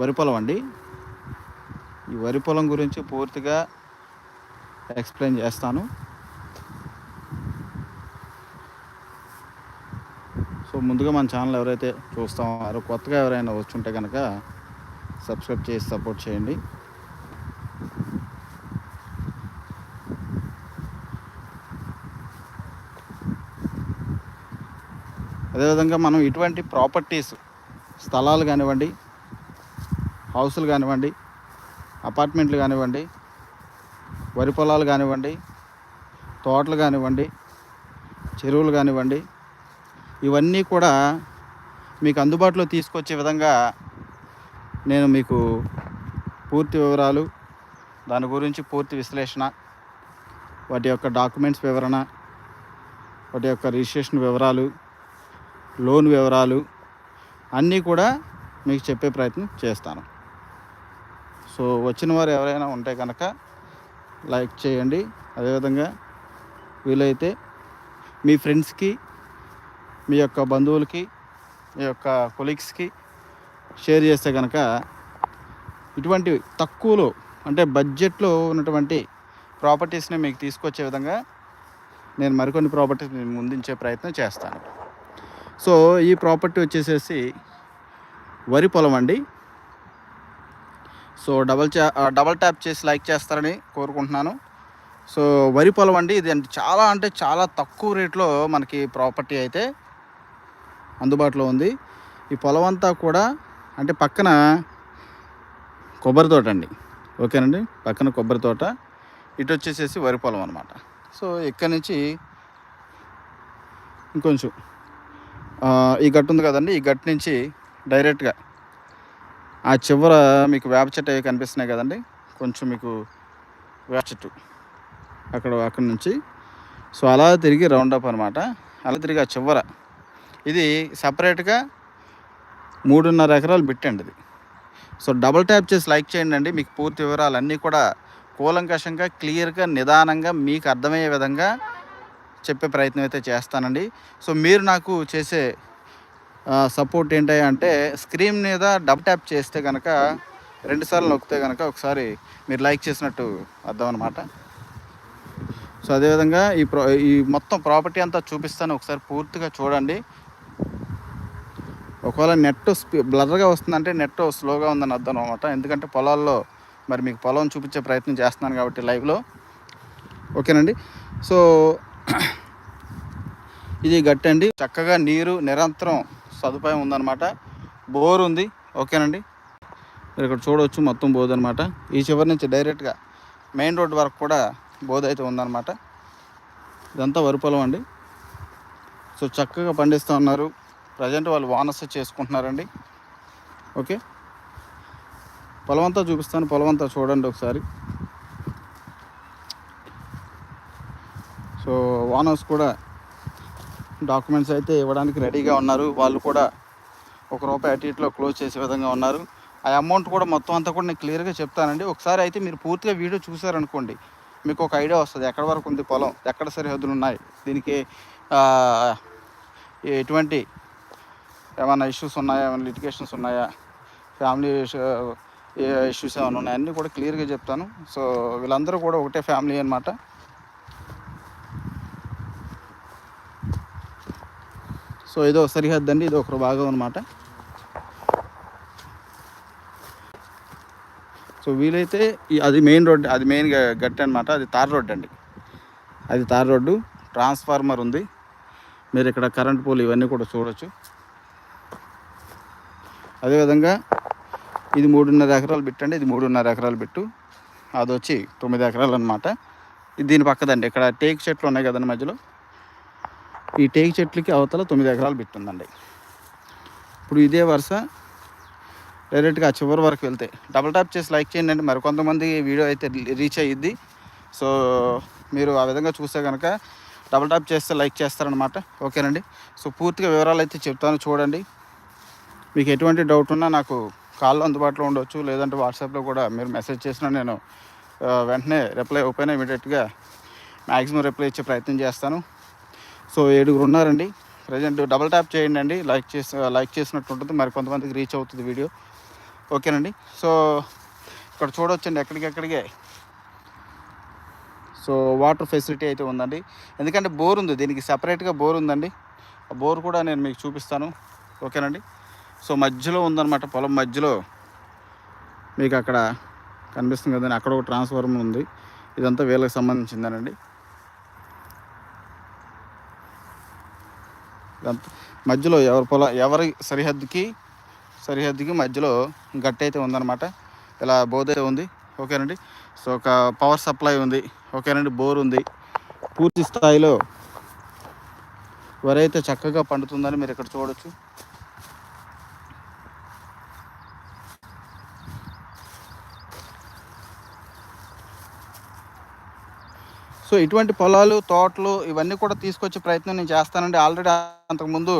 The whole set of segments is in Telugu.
వరి పొలం అండి. ఈ వరి పొలం గురించి పూర్తిగా ఎక్స్ప్లెయిన్ చేస్తాను. సో ముందుగా మన ఛానల్ ఎవరైతే చూస్తామో కొత్తగా ఎవరైనా వచ్చుంటే కనుక సబ్స్క్రైబ్ చేసి సపోర్ట్ చేయండి. అదేవిధంగా మనం ఇటువంటి ప్రాపర్టీస్ స్థలాలు కానివ్వండి హౌసులు కానివ్వండి అపార్ట్మెంట్లు కానివ్వండి వరి పొలాలు కానివ్వండి తోటలు కానివ్వండి చెరువులు కానివ్వండి ఇవన్నీ కూడా మీకు అందుబాటులో తీసుకొచ్చే విధంగా నేను మీకు పూర్తి వివరాలు దాని గురించి పూర్తి విశ్లేషణ వాటి యొక్క డాక్యుమెంట్స్ వివరణ వాటి యొక్క రిజిస్ట్రేషన్ వివరాలు లోన్ వివరాలు అన్నీ కూడా మీకు చెప్పే ప్రయత్నం చేస్తాను. సో వచ్చిన వారు ఎవరైనా ఉంటే కనుక లైక్ చేయండి. అదేవిధంగా వీలైతే మీ ఫ్రెండ్స్కి మీ యొక్క బంధువులకి మీ యొక్క కొలీగ్స్కి షేర్ చేస్తే కనుక ఇటువంటి తక్కువలో అంటే బడ్జెట్లో ఉన్నటువంటి ప్రాపర్టీస్ని మీకు తీసుకొచ్చే విధంగా నేను మరికొన్ని ప్రాపర్టీస్ ముందించే ప్రయత్నం చేస్తాను. సో ఈ ప్రాపర్టీ వచ్చేసేసి వరి పొలం అండి. సో డబల్ డబల్ ట్యాప్ చేసి లైక్ చేస్తారని కోరుకుంటున్నాను. సో వరి పొలం అండి ఇది అంటే చాలా అంటే చాలా తక్కువ రేట్లో మనకి ప్రాపర్టీ అయితే అందుబాటులో ఉంది. ఈ పొలం అంతా కూడా అంటే పక్కన కొబ్బరి తోట అండి. ఓకేనండి? పక్కన కొబ్బరి తోట ఇటు వచ్చేసేసి వరి పొలం అనమాట సో ఇక్కడ నుంచి ఇంకొంచెం ఈ గట్టు ఉంది కదండి ఈ గట్టు నుంచి డైరెక్ట్గా ఆ చివర మీకు వేప చెట్టు అవి కనిపిస్తున్నాయి కదండి. కొంచెం మీకు వేప చెట్టు అక్కడ అక్కడ నుంచి. సో అలా తిరిగి రౌండ్ అప్ అనమాట అలా తిరిగి ఆ చివర. ఇది సపరేట్గా మూడున్నర ఎకరాలు పెట్టండి ఇది. సో డబుల్ ట్యాప్ చేసి లైక్ చేయండి అండి. మీకు పూర్తి వివరాలు అన్నీ కూడా కూలంకషంగా క్లియర్గా నిదానంగా మీకు అర్థమయ్యే విధంగా చెప్పే ప్రయత్నం అయితే చేస్తానండి. సో మీరు నాకు చేసే సపోర్ట్ ఏంటి అంటే స్క్రీన్ మీద డబ్ ట్యాప్ చేస్తే కనుక రెండుసార్లు నొక్కితే కనుక ఒకసారి మీరు లైక్ చేసినట్టు అర్థం అనమాట సో అదేవిధంగా ఈ ప్రో ఈ మొత్తం ప్రాపర్టీ అంతా చూపిస్తాను ఒకసారి పూర్తిగా చూడండి. ఒకవేళ నెట్ బ్లర్గా వస్తుందంటే నెట్ స్లోగా ఉందని అర్థం అనమాట ఎందుకంటే పొలాల్లో మరి మీకు పొలం చూపించే ప్రయత్నం చేస్తున్నాను కాబట్టి లైవ్లో ఓకేనండి? సో ఇది గట్టండి. చక్కగా నీరు నిరంతరం సదుపాయం ఉందన్నమాట. బోర్ ఉంది. ఓకేనండి? మీరు ఇక్కడ చూడవచ్చు మొత్తం బోధ్ అనమాట ఈ చివరి నుంచి డైరెక్ట్గా మెయిన్ రోడ్ వరకు కూడా బోధ అయితే ఉందన్నమాట. ఇదంతా వరి పొలం అండి. సో చక్కగా పండిస్తూ ఉన్నారు. ప్రజెంట్ వాళ్ళు వానస్ చేసుకుంటున్నారండి. ఓకే? పొలం అంతా చూపిస్తాను. పొలం అంతా చూడండి ఒకసారి. సో ఓనర్స్ కూడా డాక్యుమెంట్స్ అయితే ఇవ్వడానికి రెడీగా ఉన్నారు. వాళ్ళు కూడా ఒక రూపాయి అటు ఇట్లో క్లోజ్ చేసే విధంగా ఉన్నారు. ఆ అమౌంట్ కూడా మొత్తం అంతా కూడా నేను క్లియర్గా చెప్తానండి. ఒకసారి అయితే మీరు పూర్తిగా వీడియో చూసారనుకోండి మీకు ఒక ఐడియా వస్తుంది. ఎక్కడ వరకు ఉంది పొలం? ఎక్కడ సరిహద్దులు ఉన్నాయి? దీనికి ఎటువంటి ఏమైనా ఇష్యూస్ ఉన్నాయా? ఏమైనా లిటిగేషన్స్ ఉన్నాయా? ఫ్యామిలీ ఇష్యూస్ ఏమైనా ఉన్నాయా? అన్నీ కూడా క్లియర్గా చెప్తాను. సో వీళ్ళందరూ కూడా ఒకటే ఫ్యామిలీ అనమాట సో ఇదో సరిహద్దు అండి ఇది ఒక భాగం అనమాట సో వీలైతే అది మెయిన్ రోడ్ అది మెయిన్ గట్టి అనమాట అది తార్ రోడ్ అండి. అది తార్ రోడ్డు ట్రాన్స్ఫార్మర్ ఉంది. మీరు ఇక్కడ కరెంట్ పోల్ ఇవన్నీ కూడా చూడొచ్చు. అదేవిధంగా ఇది మూడున్నర ఎకరాలు పెట్టండి ఇది మూడున్నర ఎకరాలు పెట్టు అది వచ్చి తొమ్మిది ఎకరాలు అనమాట దీని పక్కదండి ఇక్కడ టేక్ చెట్లు ఉన్నాయి కదండి మధ్యలో. ఈ టేక్ చెట్లకి అవతల తొమ్మిది ఎకరాలు పెట్టుందండి. ఇప్పుడు ఇదే వరుస డైరెక్ట్గా చివరి వరకు వెళ్తే. డబుల్ ట్యాప్ చేసి లైక్ చేయండి అండి. మరి కొంతమంది వీడియో అయితే రీచ్ అయ్యిద్ది సో మీరు ఆ విధంగా చూస్తే కనుక డబుల్ ట్యాప్ చేస్తే లైక్ చేస్తారనమాట ఓకేనండి? సో పూర్తిగా వివరాలు అయితే చెప్తాను చూడండి. మీకు ఎటువంటి డౌట్ ఉన్నా నాకు కాల్లో అందుబాటులో ఉండొచ్చు. లేదంటే వాట్సాప్లో కూడా మీరు మెసేజ్ చేసినా నేను వెంటనే రిప్లై ఓపెన్ ఇమీడియట్గా మ్యాక్సిమం రిప్లై ఇచ్చే ప్రయత్నం చేస్తాను. సో ఏడుగురు ఉన్నారండి. ప్రజెంట్ డబుల్ ట్యాప్ చేయండి అండి. లైక్ చేసి లైక్ చేసినట్టు ఉంటుంది. మరి కొంతమందికి రీచ్ అవుతుంది వీడియో ఓకేనండి. సో ఇక్కడ చూడొచ్చండి ఎక్కడికెక్కడికే. సో వాటర్ ఫెసిలిటీ అయితే ఉందండి. ఎందుకంటే బోర్ ఉంది. దీనికి సపరేట్గా బోర్ ఉందండి. ఆ బోర్ కూడా నేను మీకు చూపిస్తాను. ఓకేనండి. సో మధ్యలో ఉందన్నమాట పొలం. మధ్యలో మీకు అక్కడ కనిపిస్తుంది కదండి. అక్కడ ఒక ట్రాన్స్ఫార్మర్ ఉంది. ఇదంతా వీళ్ళకి సంబంధించిందేనండి. మధ్యలో ఎవరి పొల ఎవరి సరిహద్దుకి సరిహద్దుకి మధ్యలో గట్టి అయితే ఉందన్నమాట. ఇలా బోధ ఉంది. ఓకేనండి సో ఒక పవర్ సప్లై ఉంది. ఓకేనండి బోర్ ఉంది. పూర్తి స్థాయిలో వరి అయితే చక్కగా పండుతుందని మీరు ఇక్కడ చూడొచ్చు. సో ఇటువంటి పొలాలు తోటలు ఇవన్నీ కూడా తీసుకొచ్చే ప్రయత్నం నేను చేస్తానండి. ఆల్రెడీ అంతకుముందు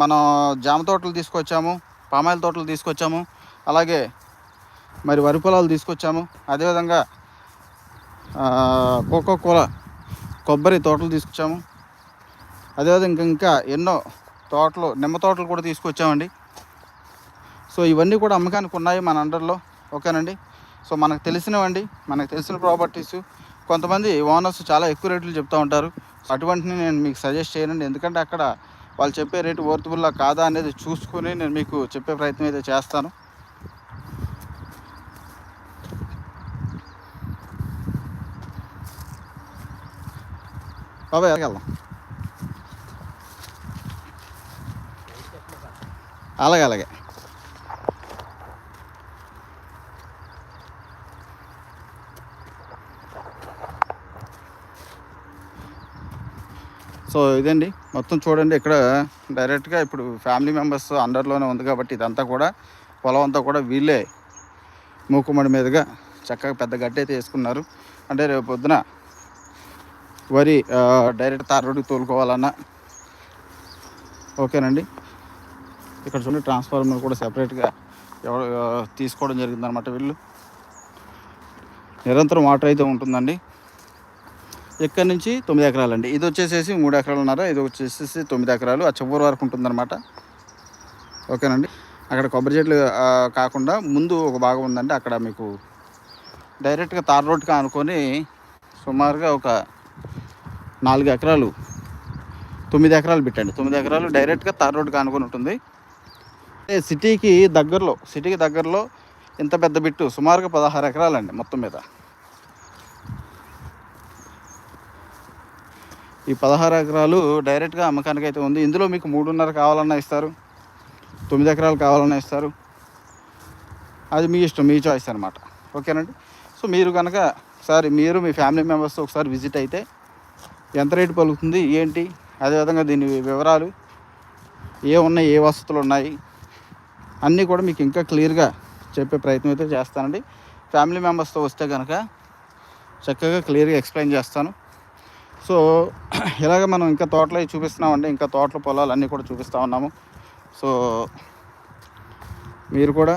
మనం జామ తోటలు తీసుకొచ్చాము పామాయిల్ తోటలు తీసుకొచ్చాము అలాగే మరి వరి పొలాలు తీసుకొచ్చాము. అదేవిధంగా కోకో కోలా కొబ్బరి తోటలు తీసుకొచ్చాము. అదేవిధంగా ఇంకా ఎన్నో తోటలు నిమ్మ తోటలు కూడా తీసుకొచ్చామండి. సో ఇవన్నీ కూడా అమ్మకానికి ఉన్నాయి మన అండర్లో. ఓకేనండి? సో మనకు తెలిసినవండి మనకు తెలిసిన ప్రాపర్టీస్ కొంతమంది ఓనర్స్ చాలా ఎక్కువ రేట్లు చెప్తూ ఉంటారు. అటువంటిని నేను మీకు సజెస్ట్ చేయనండి. ఎందుకంటే అక్కడ వాళ్ళు చెప్పే రేటు వర్తబుల్లా కాదా అనేది చూసుకొని నేను మీకు చెప్పే ప్రయత్నం అయితే చేస్తాను. బాబాయ్ ఎలాగెళ్దాం అలాగే అలాగే. సో ఇదండి. మొత్తం చూడండి ఇక్కడ డైరెక్ట్గా ఇప్పుడు ఫ్యామిలీ మెంబర్స్ అండర్లోనే ఉంది కాబట్టి ఇదంతా కూడా పొలం అంతా కూడా వీళ్ళే మూకుమ్మడి మీదుగా చక్కగా పెద్ద గడ్డి అయితే వేసుకున్నారు. అంటే రేపు పొద్దున వరి డైరెక్ట్ తార్ తోలుకోవాలన్నా ఓకేనండి. ఇక్కడ చూడండి ట్రాన్స్ఫార్మర్ కూడా సెపరేట్గా ఎవరు తీసుకోవడం జరిగిందనమాట వీళ్ళు. నిరంతరం వాటర్ అయితే ఉంటుందండి. ఎక్కడి నుంచి? తొమ్మిది ఎకరాలు అండి ఇది వచ్చేసేసి మూడు ఎకరాలున్నర. ఇది వచ్చేసేసి తొమ్మిది ఎకరాలు. ఆ చివరి వరకు ఉంటుందన్నమాట. ఓకేనండి. అక్కడ కొబ్బరి చెట్లు కాకుండా ముందు ఒక భాగం ఉందండి. అక్కడ మీకు డైరెక్ట్గా తార్ రోడ్డుకి అనుకొని సుమారుగా ఒక నాలుగు ఎకరాలు తొమ్మిది ఎకరాలు పెట్టండి. తొమ్మిది ఎకరాలు డైరెక్ట్గా తార్ రోడ్కి అనుకొని ఉంటుంది. సిటీకి దగ్గరలో సిటీకి దగ్గరలో ఇంత పెద్ద బిట్టు సుమారుగా పదహారు ఎకరాలండి మొత్తం మీద. ఈ పదహారు ఎకరాలు డైరెక్ట్గా అమ్మకానికి అయితే ఉంది. ఇందులో మీకు మూడున్నర కావాలన్నా ఇస్తారు. తొమ్మిది ఎకరాలు కావాలన్నా ఇస్తారు. అది మీ ఇష్టం మీ చాయిస్ అనమాట ఓకేనండి? సో మీరు కనుక ఒకసారి మీరు మీ ఫ్యామిలీ మెంబర్స్తో ఒకసారి విజిట్ అయితే ఎంత రేటు పలుకుతుంది? ఏంటి? అదేవిధంగా దీని వివరాలు ఏ ఉన్నాయి? ఏ వసతులు ఉన్నాయి? అన్నీ కూడా మీకు ఇంకా క్లియర్గా చెప్పే ప్రయత్నం అయితే చేస్తానండి. ఫ్యామిలీ మెంబర్స్తో వస్తే కనుక చక్కగా క్లియర్గా ఎక్స్ప్లెయిన్ చేస్తాను. సో ఇలాగ మనం ఇంకా తోటలో చూపిస్తున్నామండి. ఇంకా తోటల పొలాలు అన్నీ కూడా చూపిస్తూ ఉన్నాము. సో మీరు కూడా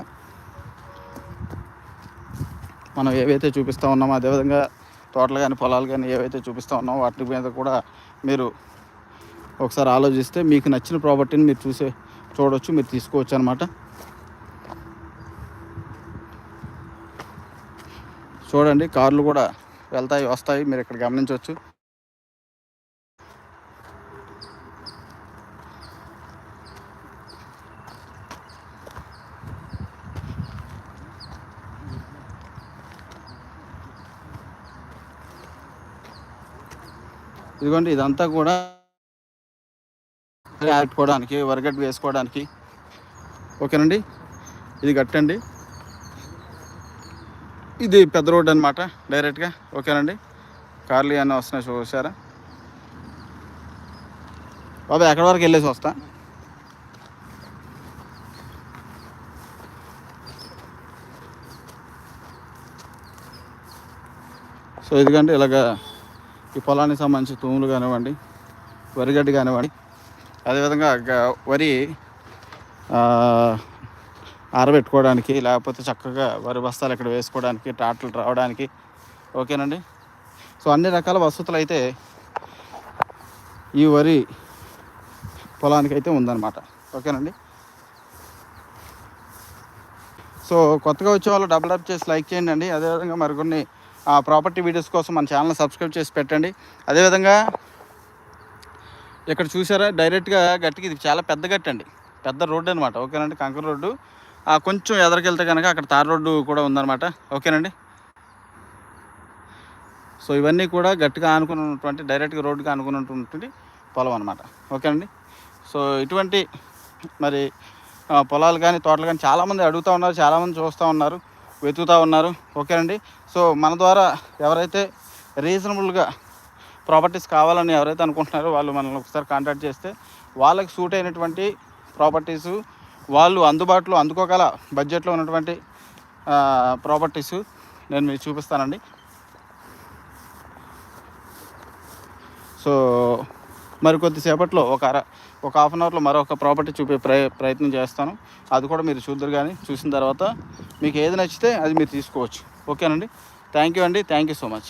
మనం ఏవైతే చూపిస్తూ ఉన్నామో అదేవిధంగా తోటలు కానీ పొలాలు కానీ ఏవైతే చూపిస్తూ ఉన్నామో వాటి మీద కూడా మీరు ఒకసారి ఆలోచిస్తే మీకు నచ్చిన ప్రాపర్టీని మీరు చూసే చూడవచ్చు మీరు తీసుకోవచ్చు అనమాట చూడండి కార్లు కూడా వెళ్తాయి వస్తాయి మీరు ఇక్కడ గమనించవచ్చు. ఇదిగోండి ఇదంతా కూడా ఆడుకోవడానికి వరగట్టు వేసుకోవడానికి. ఓకేనండి? ఇది గట్టండి. ఇది పెద్ద రోడ్ అనమాట డైరెక్ట్గా. ఓకేనండి? కార్లు అన్నీ వస్తున్నాయి చూసారా బాబా ఎక్కడి వరకు వెళ్ళేసి వస్తా? సో ఎందుకంటే ఇలాగా ఈ పొలానికి సంబంధించి తూములు కానివ్వండి వరిగడ్డి కానివ్వండి అదేవిధంగా వరి ఆరబెట్టుకోవడానికి లేకపోతే చక్కగా వరి బస్తాలు ఇక్కడ వేసుకోవడానికి ట్రాక్టర్లు రావడానికి ఓకేనండి? సో అన్ని రకాల వసతులు అయితే ఈ వరి పొలానికి అయితే ఉందన్నమాట. ఓకేనండి? సో కొత్తగా వచ్చే వాళ్ళు డబుల్ అప్ చేసి లైక్ చేయండి అండి. అదేవిధంగా మరికొన్ని ప్రాపర్టీ వీడియోస్ కోసం మన ఛానల్ సబ్స్క్రైబ్ చేసి పెట్టండి. అదేవిధంగా ఇక్కడ చూసారా డైరెక్ట్గా గట్టికి ఇది చాలా పెద్ద గట్టి అండి. పెద్ద రోడ్డు అనమాట ఓకేనండి? కంకర రోడ్డు. కొంచెం ఎదరికెళ్తే కనుక అక్కడ తార్ రోడ్డు కూడా ఉందన్నమాట. ఓకేనండి? సో ఇవన్నీ కూడా గట్టిగా ఆనుకున్నటువంటి డైరెక్ట్గా రోడ్డుగా ఆనుకున్నటువంటి పొలం అనమాట ఓకేనండి? సో ఇటువంటి మరి పొలాలు కానీ తోటలు కానీ చాలామంది అడుగుతూ ఉన్నారు చాలామంది చూస్తూ ఉన్నారు. వెతుకుతూ ఉన్నారు. ఓకేనండి సో మన ద్వారా ఎవరైతే రీజనబుల్గా ప్రాపర్టీస్ కావాలని ఎవరైతే అనుకుంటున్నారో వాళ్ళు మనల్ని ఒకసారి కాంటాక్ట్ చేస్తే వాళ్ళకి సూట్ అయినటువంటి ప్రాపర్టీస్ వాళ్ళు అందుబాటులో అందుకోగల బడ్జెట్లో ఉన్నటువంటి ప్రాపర్టీస్ నేను మీకు చూపిస్తానండి. సో మరి కొద్దిసేపట్లో ఒక అర ఒక హాఫ్ అన్ అవర్లో మరొక ప్రాపర్టీ చూపే ప్రయత్నం చేస్తాను. అది కూడా మీరు చూద్దరు కానీ చూసిన తర్వాత మీకు ఏది నచ్చితే అది మీరు తీసుకోవచ్చు. ఓకేనండి? థ్యాంక్ యూ అండి. Thank you so much